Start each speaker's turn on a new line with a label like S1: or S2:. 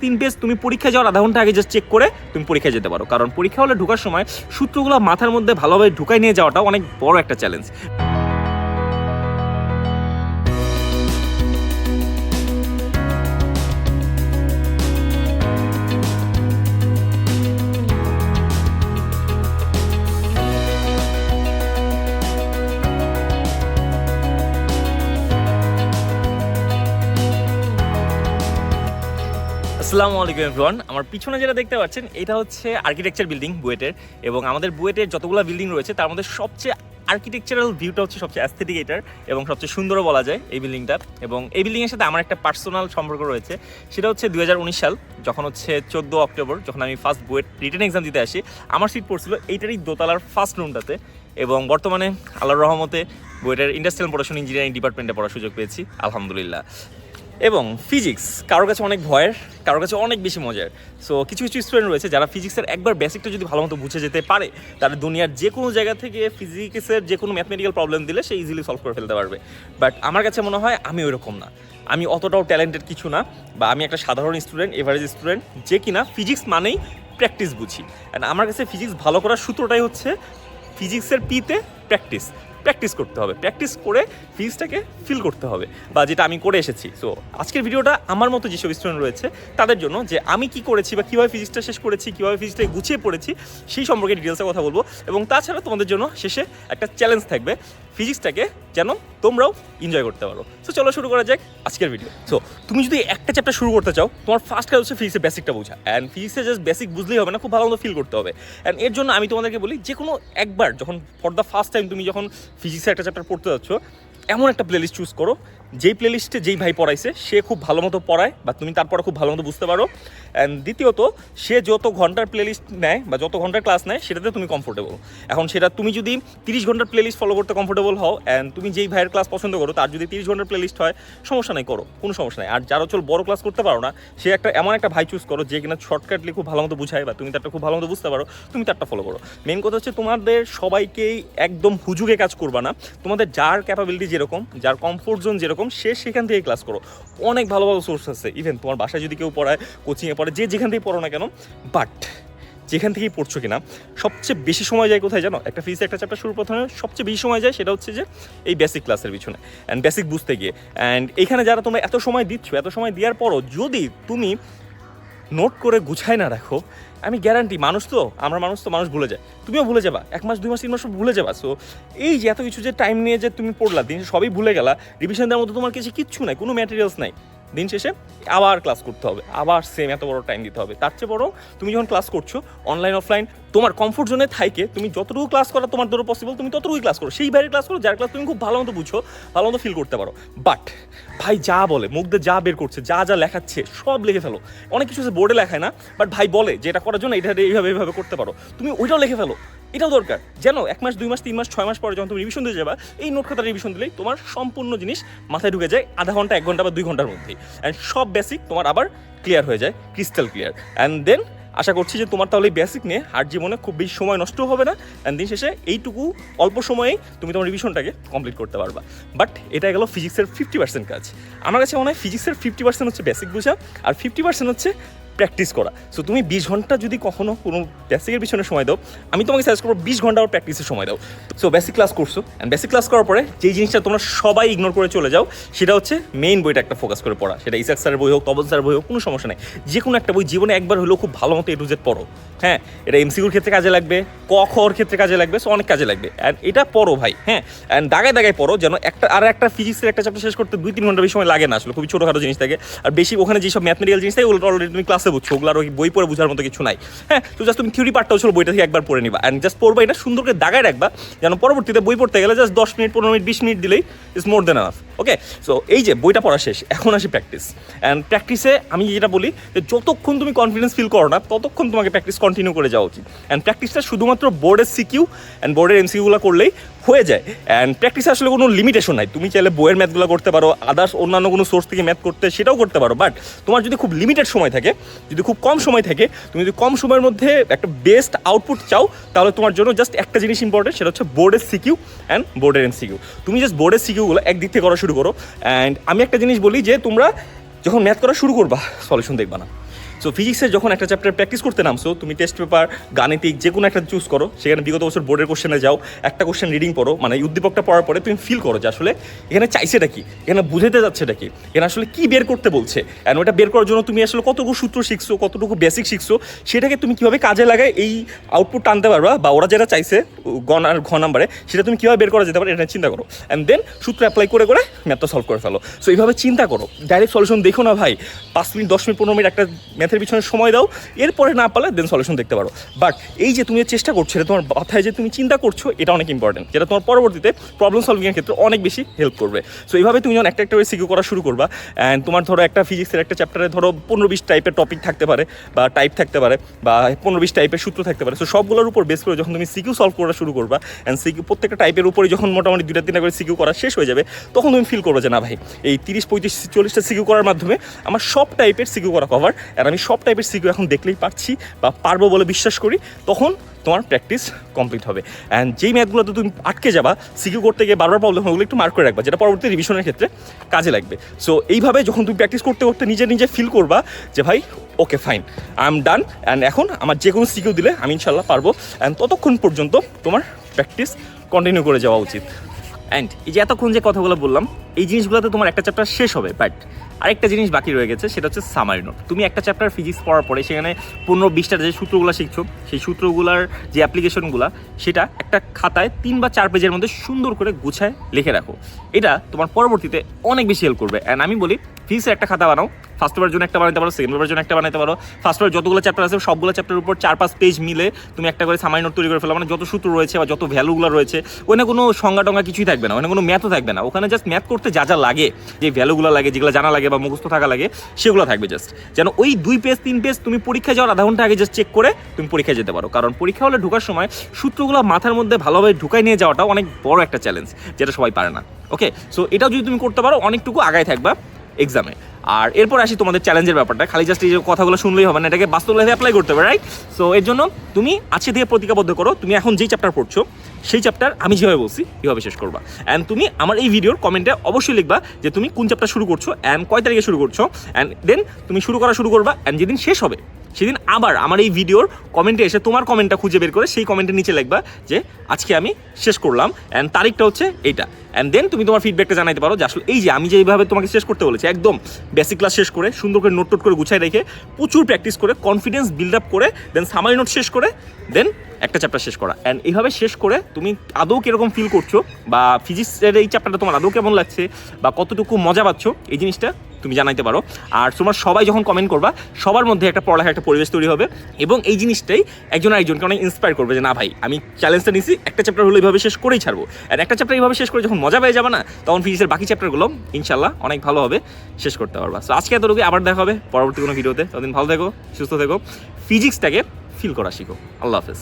S1: তিন পেজ তুমি পরীক্ষা যাওয়ার আধা ঘণ্টা আগে জাস্ট চেক করে তুমি পরীক্ষায় যেতে পারো। কারণ পরীক্ষা হলে ঢোকার সময় সূত্রগুলো মাথার মধ্যে ভালোভাবে ঢুকাই নিয়ে যাওয়াটা অনেক বড় একটা চ্যালেঞ্জ আসসালামু আলাইকুম এভরিওয়ান। আমার পিছনে যেটা দেখতে পাচ্ছেন, এটা হচ্ছে আর্কিটেকচার বিল্ডিং বুয়েটের এবং আমাদের বুয়েটের যতগুলো বিল্ডিং রয়েছে, তার মধ্যে সবচেয়ে আর্কিটেকচারাল ভিউটা হচ্ছে সবচেয়ে অ্যাস্থেটিক এটার এবং সবচেয়ে সুন্দরও বলা যায় এই বিল্ডিংটা এবং এই বিল্ডিংয়ের সাথে আমার একটা পার্সোনাল সম্পর্ক রয়েছে, সেটা হচ্ছে দু হাজার উনিশ সাল, যখন হচ্ছে চোদ্দ অক্টোবর, যখন আমি ফার্স্ট বুয়েট রিটেন এক্সাম দিতে আসি, আমার সিট পড়ছিল এইটারই দোতলার ফার্স্ট রুমটাতে এবং বর্তমানে আল্লাহর রহমতে বুয়েটের ইন্ডাস্ট্রিয়াল প্রোডাকশন ইঞ্জিনিয়ারিং ডিপার্টমেন্টে পড়ার সুযোগ পেয়েছি, আলহামদুলিল্লাহ। এবং ফিজিক্স কারোর কাছে অনেক ভয়ের, কারোর কাছে অনেক বেশি মজার। সো কিছু কিছু স্টুডেন্ট রয়েছে যারা ফিজিক্সের একবার বেসিকটা যদি ভালো মতো বুঝে যেতে পারে, তারা দুনিয়ার যে কোনো জায়গা থেকে ফিজিক্সের যে কোনো ম্যাথমেটিক্যাল প্রবলেম দিলে সে ইজিলি সলভ করে ফেলতে পারবে। বাট আমার কাছে মনে হয় আমি ওইরকম না। আমি অতটাও ট্যালেন্টেড কিছু না বা আমি একটা সাধারণ স্টুডেন্ট এভারেজ স্টুডেন্ট যে কিনা ফিজিক্স মানেই প্র্যাকটিস বুঝি। অ্যান্ড আমার কাছে ফিজিক্স ভালো করার সূত্রটাই হচ্ছে ফিজিক্সের পিতে প্র্যাকটিস প্র্যাকটিস করতে হবে। প্র্যাকটিস করে ফিজটাকে ফিল করতে হবে। বা যেটা আমি করে এসেছি। সো আজকের ভিডিওটা আমার মতো যেসব স্টুডেন্ট রয়েছে, তাদের জন্য যে আমি কি করেছি বা কীভাবে ফিজিক্সটা শেষ করেছি, কীভাবে ফিজিক্সটাকে গুছিয়ে পড়েছি, সেই সম্পর্কে ডিটেলসে কথা বলব। এবং তাছাড়া তোমাদের জন্য শেষে একটা চ্যালেঞ্জ থাকবে। ফিজিক্সটাকে যেন তোমরাও এনজয় করতে পারো। সো চলো শুরু করা যাক আজকের ভিডিও সো তুমি যদি একটা চ্যাপ্টার শুরু করতে চাও, তোমার ফার্স্ট কাজ হচ্ছে ফিজিক্সের বেসিকটা বোঝা। অ্যান্ড ফিজিক্সের জাস্ট বেসিক বুঝলেই হবে না, খুব ভালো মতো ফিল করতে হবে। অ্যান্ড এর জন্য আমি তোমাদেরকে বলি, যে কোনো একবার যখন ফর দ্য ফার্স্ট টাইম তুমি যখন ফিজিক্সের একটা চ্যাপ্টার পড়তে যাচ্ছ, এমন একটা প্লেলিস্ট চুজ করো যেই প্লেলিস্টে যেই ভাই পড়াইছে, সে খুব ভালো মতো পড়ায় বা তুমি তারপরে খুব ভালো মতো বুঝতে পারো। অ্যান্ড দ্বিতীয়ত, সে যত ঘণ্টার প্লেলিস্ট নেয় বা যত ঘণ্টার ক্লাস নেয়, সেটাতে তুমি কমফোর্টেবল এখন সেটা তুমি যদি তিরিশ ঘণ্টার প্লেলিস্ট ফলো করতে কমফোর্টেবল হও অ্যান্ড তুমি যেই ভাইয়ের ক্লাস পছন্দ করো, তার যদি তিরিশ ঘণ্টার প্লেলিস্ট হয়, সমস্যা নেই, করো, কোনো সমস্যা নেই। আর যারা চল বড় ক্লাস করতে পারো না, সে একটা এমন একটা ভাই চুজ করো, যে কিনা শর্টকাটলি খুব ভালো মতো বুঝায় বা তুমি তারটা খুব ভালো মতো বুঝতে পারো, তুমি তারটা ফলো করো। মেন কথা হচ্ছে তোমাদের সবাইকেই একদম হুজুগে কাজ করবা না। তোমাদের যার ক্যাপাবিলিটি যেরকম, যার কমফোর্ট জোন যেরকম সে সেখান থেকে ক্লাস করো। অনেক ভালো ভালো সোর্স আছে ইভেন তোমার বাসায় যদি কেউ পড়ায় কোচিংয়ে পড়ে যে যেখান থেকে পড়ো না কেন বাট যেখান থেকেই পড়ছো কিনা, সবচেয়ে বেশি সময় যায় কোথায় জানো? একটা ফিজিক্স একটা চ্যাপ্টার শুরু প্রথমে, সবচেয়ে বেশি সময় যায় সেটা হচ্ছে যে, এই বেসিক ক্লাসের পিছনে অ্যান্ড বেসিক বুঝতে গিয়ে। অ্যান্ড এখানে যারা তোমরা এত সময় দিচ্ছ, এত সময় দেওয়ার পরও যদি তুমি নোট করে গুছায় না রাখো আমি গ্যারান্টি মানুষ তো, আমরা মানুষ তো, মানুষ ভুলে যায়। তুমিও ভুলে যাবা, এক মাস, দুই মাস, তিন মাস ভুলে যাবা। সো এই যে এত কিছু যে টাইম নিয়ে যে তুমি পড়লা, দিন সবই ভুলে গেলা রিভিশন দেওয়ার মতো তোমার কিছু কিচ্ছু নাই, কোনো ম্যাটেরিয়ালস নাই। দিন শেষে আবার ক্লাস করতে হবে, আবার সেম এত বড় টাইম দিতে হবে। তার চেয়ে বড় তুমি যখন ক্লাস করছ অনলাইন অফলাইন তোমার কমফোর্ট জোনে থাইকে তুমি যতটুকু ক্লাস করা তোমার দ্বারা পসিবল তুমি ততটুকুই ক্লাস করো। সেই বাইরে ক্লাস করো, যার ক্লাস তুমি খুব ভালো মতো বুঝো, ভালো মতো ফিল করতে পারো। বাট ভাই যা বলে, মুখ দিয়ে যা বের করছে, যা যা লেখাচ্ছে, সব লিখে ফেলো। অনেক কিছু বোর্ডে লেখায় না বাট ভাই বলে যে এটা করার জন্য এটা এইভাবে এইভাবে করতে পারো। তুমি ওইটাও লিখে ফেলো। এটাও দরকার। যেন এক মাস, দুই মাস, তিন মাস, ছয় মাস পরে যখন তুমি রিভিশন দিয়ে যাবা, এই নোট খাতা রিভিশন দিলেই তোমার সম্পূর্ণ জিনিস মাথায় ঢুকে যায় আধা ঘণ্টা, এক ঘণ্টা বা দুই ঘণ্টার মধ্যেই অ্যান্ড সব বেসিক তোমার আবার ক্লিয়ার হয়ে যায় ক্রিস্টাল ক্লিয়ার অ্যান্ড দেন আশা করছি যে তোমার তাহলে বেসিক নিয়ে আর জীবনে খুব বেশি সময় নষ্ট হবে না। অ্যান্ড দিন শেষে এইটুকু অল্প সময়েই তুমি তোমার রিভিশনটাকে কমপ্লিট করতে পারবা। বাট এটা গেল ফিজিক্সের ফিফটি পার্সেন্ট কাজ। আমার কাছে মনে হয় ফিজিক্সের ফিফটি পার্সেন্ট হচ্ছে বেসিক বোঝা, আর ফিফটি পার্সেন্ট হচ্ছে প্র্যাকটিস করা। সো তুমি বিশ ঘণ্টা যদি কখনো কোনো বেসিকের পিছনে সময় দাও, আমি তোমাকে সাজেস্ট করব বিশ ঘণ্টা ওর প্র্যাকটিসের সময় দাও। সো বেসিক ক্লাস করছ। অ্যান্ড বেসিক ক্লাস করার পরে যেই জিনিসটা তোমরা সবাই ইগনোর করে চলে যাও, সেটা হচ্ছে মেইন বইটা একটা ফোকাস করে পড়া। সেটা ইসাক স্যারের বই হোক তবল স্যারের বই হোক, কোনো সমস্যা নেই। যে কোনো একটা বই জীবনে একবার হলেও খুব ভালো মতো এ পড়ো। হ্যাঁ এটা এমসিকিউর ক্ষেত্রে কাজে লাগবে, ক খর ক্ষেত্রে কাজে লাগবে সো অনেক কাজে লাগবে। অ্যান্ড এটা পড়ো ভাই হ্যাঁ। অ্যান্ড দাগায় দাগায় পড়ো, যেন একটা, আর একটা ফিজিক্সের একটা চ্যাপ্টার শেষ করতে দুই তিন ঘণ্টা বেশি সময় লাগে না আসলে, খুবই ছোটোখাটো জিনিস থাকে। আর বেশি ওখানে যেসব ম্যাথমেটিক্যাল জিনিস থাকে, ওগুলো অলরেডি তুমি ক্লাসে বুঝছ? ওগুলো আর ওই বই পড়ে বোঝার মতো কিছু নাই। হ্যাঁ তো জাস্ট তুমি থিওরি পার্টটাও ছিল, বইটা থেকে একবার পড়ে নিবা। অ্যান্ড জাস্ট পড়বা এটা সুন্দর করে দাগায় রাখবা, যেন পরবর্তীতে বই পড়তে গেলে জাস্ট দশ মিনিট, পনেরো মিনিট, বিশ মিনিট দিলেই is more then আনাফ okay so এই যে বইটা পড়া শেষ, এখন আসি প্র্যাকটিস অ্যান্ড প্র্যাকটিসে আমি যেটা বলি, যে যতক্ষণ তুমি কনফিডেন্স ফিল করো না, ততক্ষণ তোমাকে প্র্যাকটিস কন্টিনিউ করে যাওয়া উচিত। অ্যান্ড প্র্যাকটিসটা শুধুমাত্র বোর্ডের সিকিউ অ্যান্ড বোর্ডের এমসিকিউগুলো করলেই হয়ে যায়। অ্যান্ড প্র্যাকটিসে আসলে কোনো লিমিটেশন নাই। তুমি চাইলে বইয়ের ম্যাথগুলো করতে পারো আদার্স অন্যান্য কোনো সোর্স থেকে ম্যাথ করতে, সেটাও করতে পারো। বাট তোমার যদি খুব লিমিটেড সময় থাকে, যদি খুব কম সময় থাকে, তুমি যদি কম সময়ের মধ্যে একটা বেস্ট আউটপুট চাও, তাহলে তোমার জন্য জাস্ট একটা জিনিস ইম্পর্টেন্ট সেটা হচ্ছে বোর্ডের সিকিউ অ্যান্ড বোর্ডের এমসিকিউ তুমি জাস্ট বোর্ডের সিকিউগুলো একদিক থেকে করা শুরু করো। অ্যান্ড আমি একটা জিনিস বলি যে, তোমরা যখন ম্যাথ করা শুরু করবা সলিউশন দেখবা না। সো ফিজিক্সের যখন একটা চ্যাপ্টার প্র্যাকটিস করতে নামছো, তুমি টেস্ট পেপার গাণিতিক যে কোনো একটা চুজ করো, সেখানে বিগত বছর বোর্ডের কোশ্চেনে যাও, একটা কোশ্চেন রিডিং পড়ো মানে উদ্দীপকটা পড়ার পরে তুমি ফিল করো যে আসলে এখানে চাইছেটা কি, এখানে বুঝাতে যাচ্ছেটা কি, এখানে আসলে কি বের করতে বলছে অ্যান্ড ওটা বের করার জন্য তুমি আসলে কতটুকু সূত্র শিখছো, কতটুকু বেসিক শিখছো, সেটাকে তুমি কীভাবে কাজে লাগায় এই আউটপুট টানতে পারবা, বা ওরা যেটা চাইছে গণ আর ঘ নাম্বারে সেটা তুমি কীভাবে বের করা যেতে পারে, এটা চিন্তা করো অ্যান্ড দেন সূত্র অ্যাপ্লাই করে করে ম্যাথটা সলভ করে ফেলো। সো এইভাবে চিন্তা করো ডাইরেক্ট সলিউশন দেখো না ভাই, পাঁচ মিনিট, দশ মিনিট, পনেরো মিনিট একটা ম্যাথের পিছনে সময় দাও, এরপরে না পারলে দেন সলিউশন দেখতে পারো। বাট এই যে তুমি চেষ্টা করছ, এটা তোমার মাথায় যে তুমি চিন্তা করছ, এটা অনেক ইম্পর্টেন্ট যেটা তোমার পরবর্তীতে প্রবলেম সলভিংয়ের ক্ষেত্রে অনেক বেশি হেল্প করবে। সো এইভাবে তুমি যখন একটা একটা করে সিকিউ করা শুরু করবা অ্যান্ড তোমার ধরো একটা ফিজিক্সের একটা চ্যাপ্টারে ধরো পনেরো বিশ টাইপের টপিক থাকতে পারে, বা টাইপ থাকতে পারে, বা পনেরো বিশ টাইপের সূত্র থাকতে পারে। সো সবগুলোর উপর বেস করে যখন তুমি সিকিউ সলভ করা শুরু করবা অ্যান্ড সিকিউ প্রত্যেকটা টাইপের উপরে যখন মোটামুটি দুটা তিনটা করে সিকিউ করা শেষ হয়ে যাবে, তখন তুমি ফিল করবে যে না ভাই, এই তিরিশ, পঁয়ত্রিশ, চল্লিশটা সিকিউ করার মাধ্যমে আমার সব টাইপের সিকিউ করা কভার আর আমি সব টাইপের সিকিউ এখন দেখলেই পারছি বা পারব বলে বিশ্বাস করি, তখন তোমার প্র্যাকটিস কমপ্লিট হবে। অ্যান্ড যেই ম্যাথগুলোতে তুমি আটকে যাবা সিকিউ করতে গিয়ে বারবার প্রবলেম ওগুলো একটু মার্ক করে রাখবা, যেটা পরবর্তী রিভিশনের ক্ষেত্রে কাজে লাগবে। সো এইভাবে যখন তুমি প্র্যাকটিস করতে করতে নিজে নিজে ফিল করবা যে ভাই okay fine I am done and এখন আমার যে কোনো সিকিউ দিলে আমি ইনশাল্লাহ পারব। অ্যান্ড ততক্ষণ পর্যন্ত তোমার প্র্যাকটিস কন্টিনিউ করে যাওয়া উচিত। অ্যান্ড এই যে এতক্ষণ যে কথাগুলো বললাম, এই জিনিসগুলোতে তোমার একটা চ্যাপ্টার শেষ হবে বাট আরেকটা জিনিস বাকি রয়ে গেছে, সেটা হচ্ছে সামারি নোট তুমি একটা চ্যাপ্টার ফিজিক্স পড়ার পরে সেখানে পনেরো বিশটা যে সূত্রগুলো শিখছো, সেই সূত্রগুলোর যে অ্যাপ্লিকেশনগুলো সেটা একটা খাতায় তিন বা চার পেজের মধ্যে সুন্দর করে গুছায় লিখে রাখো। এটা তোমার পরবর্তীতে অনেক বেশি হেল্প করবে। অ্যান্ড আমি বলি ফিজিক্সের একটা খাতা বানাও। ফার্স্ট জন্য একটা বানাতে পারো সেকেন্ড জন্য একটা বানাতে পারো। ফার্স্ট যতগুলো চ্যাপ্টার আছে, সবগুলো চ্যাপ্টারের উপর চার পাঁচ পেজ মিলে তুমি একটা করে সামারি নোট তৈরি করে ফেলো। মানে যত সূত্র রয়েছে বা যত ভ্যালুগুলো রয়েছে, ওখানে কোনো সংজ্ঞা টঙ্গা কিছুই থাকবে না, ওখানে কোনো ম্যাথও থাকবে না। ওখানে জাস্ট ম্যাথ করতে যা যা লাগে, যে ভ্যালুগুলো লাগে, যেগুলো জানা লাগে বা মুখস্থ থাকা লাগে, সেগুলো থাকবে জাস্ট যেন ওই দুই পেজ তিন পেজ তুমি পরীক্ষায় যাওয়ার আধা ঘণ্টা আগে জাস্ট চেক করে তুমি পরীক্ষায় যেতে পারো। কারণ পরীক্ষা হলে ঢোকার সময় সূত্রগুলো মাথার মধ্যে ভালোভাবে ঢুকাই নিয়ে যাওয়াটা অনেক বড় একটা চ্যালেঞ্জ যেটা সবাই পারে না। ওকে সো এটাও যদি তুমি করতে পারো, অনেকটুকু আগায় থাকবা। এক্সামে আর এরপর আসি তোমাদের চ্যালেঞ্জের ব্যাপারটা। খালি জাস্ট এই যে কথাগুলো শুনলেই হবে না, এটাকে বাস্তব লাইফে অ্যাপ্লাই করতে হবে রাইট সো এর জন্য তুমি আজকে দিয়ে প্রতিজ্ঞাবদ্ধ করো, তুমি এখন যেই চ্যাপ্টার পড়ছো, সেই চ্যাপ্টার আমি যেভাবে বলছি এভাবে শেষ করবা। অ্যান্ড তুমি আমার এই ভিডিওর কমেন্টে অবশ্যই লিখবা যে তুমি কোন চ্যাপ্টার শুরু করছ অ্যান্ড কয় তারিখে শুরু করছ। অ্যান্ড দেন তুমি শুরু করা শুরু করবা অ্যান্ড যেদিন শেষ হবে সেদিন আবার আমার এই ভিডিওর কমেন্টে এসে তোমার কমেন্টটা খুঁজে বের করে সেই কমেন্টের নিচে লিখবা যে, আজকে আমি শেষ করলাম অ্যান্ড তারিখটা হচ্ছে এইটা। অ্যান্ড দেন তুমি তোমার ফিডব্যাকটা জানাইতে পারো যে, আসলে এই যে আমি যে এইভাবে তোমাকে শেষ করতে বলেছি, একদম বেসিক ক্লাস শেষ করে, সুন্দর করে নোট টোট করে গুছাই রেখে, প্রচুর প্র্যাকটিস করে কনফিডেন্স বিল্ড আপ করে দেন সামারি নোট শেষ করে দেন একটা চ্যাপ্টার শেষ করা। অ্যান্ড এইভাবে শেষ করে তুমি আদৌ কীরকম ফিল করছ বা ফিজিক্সের এই চ্যাপ্টারটা তোমার আদৌ কেমন লাগছে বা কতটুকু মজা পাচ্ছ, এই জিনিসটা তুমি জানাইতে পারো। আর তোমার সবাই যখন কমেন্ট করবা, সবার মধ্যে একটা পড়ালেখা একটা পরিবেশ তৈরি হবে এবং এই জিনিসটাই একজন আরেকজনকে অনেক ইন্সপায়ার করবে যে, না ভাই, আমি চ্যালেঞ্জটা নিছি, একটা চ্যাপ্টার হলো এইভাবে শেষ করেই ছাড়বো। আর একটা চ্যাপ্টার এইভাবে শেষ করে যখন মজা পেয়ে যাবে না, তখন ফিজিক্সের বাকি চ্যাপ্টারগুলো ইনশাল্লাহ অনেক ভালোভাবে শেষ করতে পারবা। সো আজকে এতটুকু আবার দেখা হবে পরবর্তী কোনো ভিডিওতে। ততদিন ভালো থেকো, সুস্থ থেকো। ফিজিক্সটাকে ফিল করা শিখো। আল্লাহ হাফেজ।